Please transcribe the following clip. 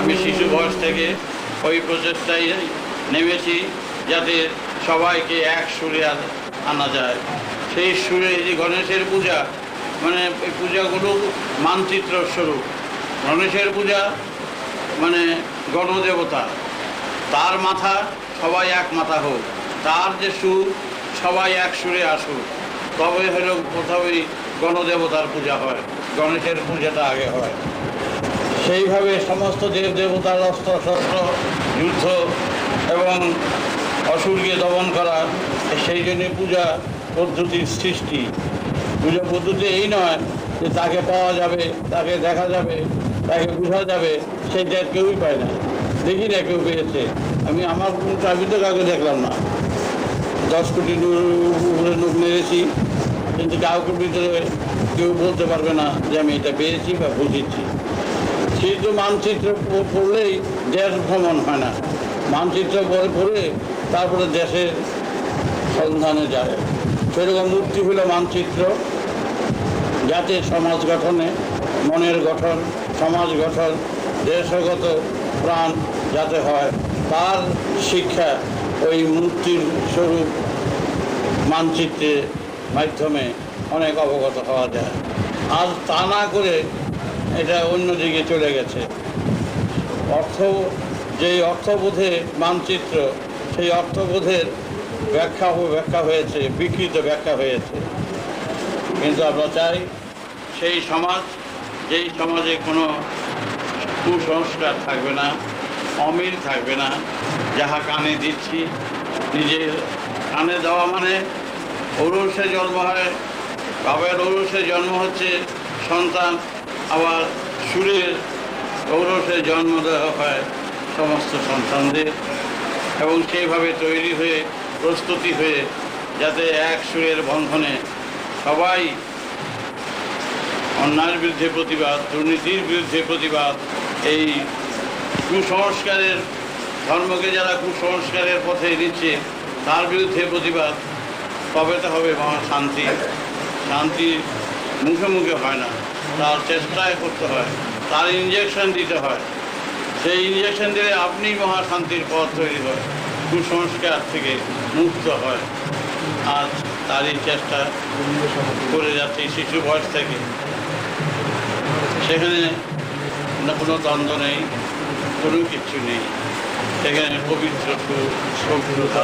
আমি শিশু বয়স থেকে ওই প্রচেষ্টায় নেমেছি যাতে সবাইকে এক সুরে আনা যায়। সেই সুরে যে গণেশের পূজা মানে পূজাগুলো মানচিত্র স্বরূপ। গণেশের পূজা মানে গণদেবতা। তার মাথা সবাই এক মাথা হোক, তার যে সুর সবাই এক সুরে আসুক। তবে হলো কোথাও গণদেবতার পূজা হয়, গণেশের পূজাটা আগে হয়। সেইভাবে সমস্ত দেব দেবতার অস্ত্র, শস্ত্র, যুদ্ধ এবং অসুরকে দমন করা, সেই জন্যে পূজা পদ্ধতির সৃষ্টি। পূজা পদ্ধতি এই নয় যে তাকে পাওয়া যাবে, তাকে দেখা যাবে, তাকে বোঝা যাবে সেই সেটা কেউই পায় না। দেখি না কেউ পেয়েছে। আমি আমার আমি তো কাউকে দেখলাম না। দশ কোটি উপরে লোক মেরেছি কিন্তু কাউকে ভিতরে কেউ বলতে পারবে না যে আমি এটা পেয়েছি বা বুঝেছি। শুধু মানচিত্র পড়লেই দেশ ভ্রমণ হয় না। মানচিত্র পড়ে পড়ে তারপরে দেশের সন্ধানে যায়। সেরকম মূর্তি হলো মানচিত্র, যাতে সমাজ গঠনে, মনের গঠন, সমাজ গঠন, দেশগত প্রাণ যাতে হয়, তার শিক্ষা ওই মূর্তির স্বরূপ মানচিত্রের মাধ্যমে অনেক অবগত হওয়া যায়। আর তা না করে এটা অন্যদিকে চলে গেছে। অর্থ, যেই অর্থবোধে মানচিত্র, সেই অর্থবোধের ব্যাখ্যা ব্যাখ্যা হয়েছে, বিকৃত ব্যাখ্যা হয়েছে। কিন্তু আমরা চাই সেই সমাজ, যেই সমাজে কোনো কুসংস্কার থাকবে না, অমিল থাকবে না, যাহা কানে দিচ্ছি, নিজের কানে দেওয়া মানে ঔরসে জন্ম হয়। বাবার ঔরসে জন্ম হচ্ছে, সন্তান আবার সুরের ঔরসে জন্ম দেওয়া হয় সমস্ত সন্তানদের এবং সেইভাবে তৈরি হয়ে, প্রস্তুতি হয়ে যাতে এক সুরের বন্ধনে সবাই অন্যায়ের বিরুদ্ধে প্রতিবাদ, দুর্নীতির বিরুদ্ধে প্রতিবাদ, এই কুসংস্কারের ধর্মকে যারা কুসংস্কারের পথে নিচ্ছে, তার বিরুদ্ধে প্রতিবাদ তবে তো হবে মহা শান্তি। শান্তি মুখে মুখে হয় না। তার চেষ্টায় করতে হয়। তার ইঞ্জেকশন দিতে হয়। সেই ইঞ্জেকশন দিলে আপনি মহা শান্তির পথ তৈরি হয়। কুসংস্কার থেকে মুক্ত হয়। আজ তারই চেষ্টা করে যাচ্ছে শিশু বয়স থেকে। সেখানে কোনো দ্বন্দ্ব নেই, কোনো কিছু নেই। সেখানে পবিত্র পবিত্রতা